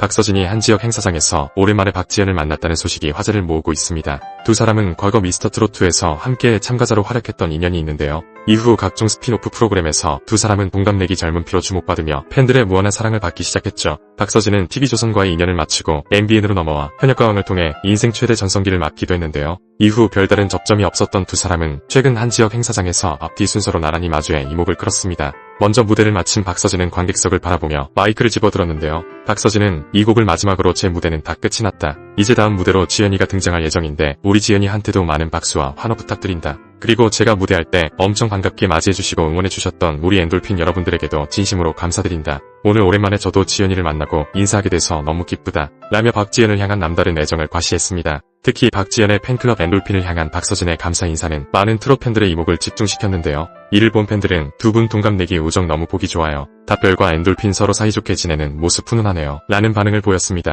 박서진이 한 지역 행사장에서 오랜만에 박지현을 만났다는 소식이 화제를 모으고 있습니다. 두 사람은 과거 미스터 트로트에서 함께 참가자로 활약했던 인연이 있는데요. 이후 각종 스피노프 프로그램에서 두 사람은 동갑내기 젊은 피로 주목받으며 팬들의 무한한 사랑을 받기 시작했죠. 박서진은 TV조선과의 인연을 마치고 MBN으로 넘어와 현역가왕을 통해 인생 최대 전성기를 맞기도 했는데요. 이후 별다른 접점이 없었던 두 사람은 최근 한 지역 행사장에서 앞뒤 순서로 나란히 마주해 이목을 끌었습니다. 먼저 무대를 마친 박서진은 관객석을 바라보며 마이크를 집어들었는데요. 박서진은 이 곡을 마지막으로 제 무대는 다 끝이 났다. 이제 다음 무대로 지연이가 등장할 예정인데 우리 지연이한테도 많은 박수와 환호 부탁드린다. 그리고 제가 무대할 때 엄청 반갑게 맞이해주시고 응원해주셨던 우리 엔돌핀 여러분들에게도 진심으로 감사드린다. 오늘 오랜만에 저도 지연이를 만나고 인사하게 돼서 너무 기쁘다. 라며 박지연을 향한 남다른 애정을 과시했습니다. 특히 박지연의 팬클럽 엔돌핀을 향한 박서진의 감사 인사는 많은 트롯 팬들의 이목을 집중시켰는데요. 이를 본 팬들은 두 분 동갑내기 우정 너무 보기 좋아요. 답별과 엔돌핀 서로 사이좋게 지내는 모습 훈훈하네요. 라는 반응을 보였습니다.